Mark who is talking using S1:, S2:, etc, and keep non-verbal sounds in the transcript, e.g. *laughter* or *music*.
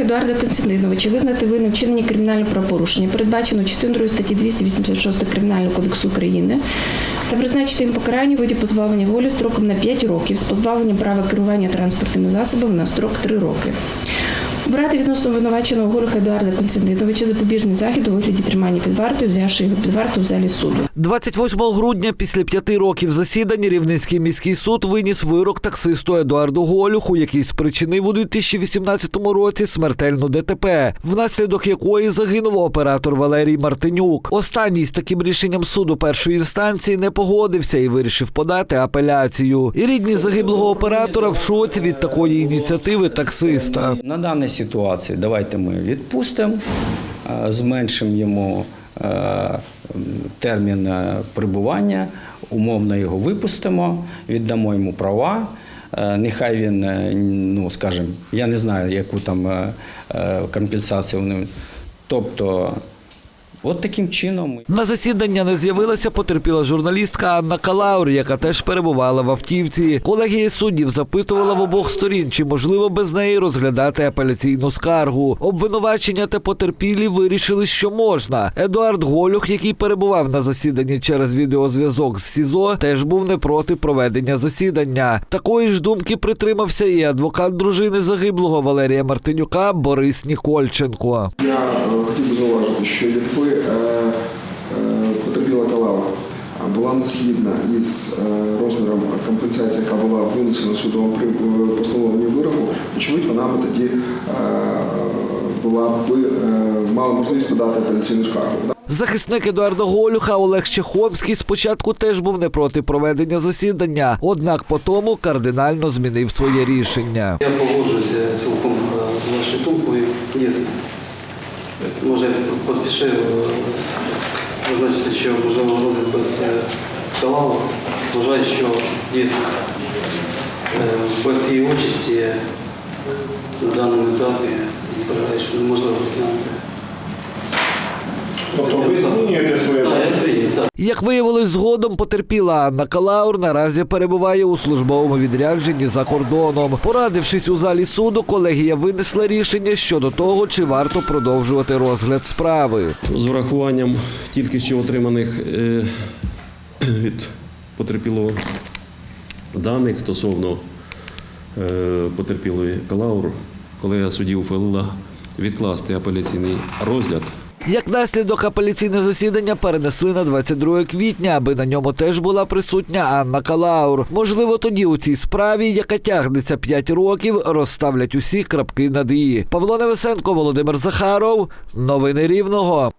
S1: Едуарда Константиновича визнати винним вчинення кримінального правопорушення, передбачено частиною 2 статті 286 Кримінального кодексу України, та призначити їм покарання у виді позбавлення волі строком на 5 років з позбавленням права керування транспортними засобами на строк 3 роки. Обрати відносно обвинуваченого Голуха Едуарда Константиновича запобіжний захід у вигляді тримання під вартою, взявши його під варту в залі суду.
S2: 28 грудня після п'яти років засідань Рівненський міський суд виніс вирок таксисту Едуарду Голюху, який спричинив у 2018 році смертельну ДТП, внаслідок якої загинув оператор Валерій Мартинюк. Останній з таким рішенням суду першої інстанції не погодився і вирішив подати апеляцію. І рідні загиблого оператора в шоці від такої ініціативи таксиста.
S3: На даній ситуації давайте ми відпустимо, е, зменшимо йому е, термін прибування, перебування, умовно його випустимо, віддамо йому права. Е, Нехай він, е, ну скажімо, я не знаю, яку там е, е, компенсацію вони. Тобто, от таким чином.
S2: На засідання не з'явилася потерпіла журналістка Анна Калаур, яка теж перебувала в автівці. Колегія суддів запитувала в обох сторін, чи можливо без неї розглядати апеляційну скаргу. Обвинувачення та потерпілі вирішили, що можна. Едуард Голюх, який перебував на засіданні через відеозв'язок з СІЗО, теж був не проти проведення засідання. Такої ж думки притримався і адвокат дружини загиблого Валерія Мартинюка Борис Нікольченко.
S4: Хотів би зауважити, що якби е, е, потерпіла Калава була не згідна із е, розміром компенсації, яка була винесена судом при постановленні вироку, очевидь, вона б тоді була б мала можливість подати апеляційну скаргу.
S2: Захисник Едуарда Голюха Олег Чехомський спочатку теж був не проти проведення засідання, однак по тому кардинально змінив своє рішення.
S5: Я погоджуюся цілком з вашою думкою. Є, може, я поспішив визначити, зазначити, що можливо розвиток без е. Вважаю, що дійсно е, без її участі на даному етапі вважаю, що неможливо розглянути.
S6: Тобто ви змінюєте своє
S2: Як виявилось згодом, потерпіла Анна Калаур наразі перебуває у службовому відрядженні за кордоном. Порадившись у залі суду, колегія винесла рішення щодо того, чи варто продовжувати розгляд справи.
S7: з врахуванням тільки що отриманих е, *clears throat* від потерпілого даних стосовно е, потерпілої Калаур, колега судді ухвалила відкласти апеляційний розгляд
S2: Як наслідок апеляційне засідання перенесли на 22 квітня, аби на ньому теж була присутня Анна Калаур. Можливо, тоді у цій справі, яка тягнеться 5 років, розставлять усі крапки над «і». Павло Невесенко, Володимир Захаров. Новини Рівного.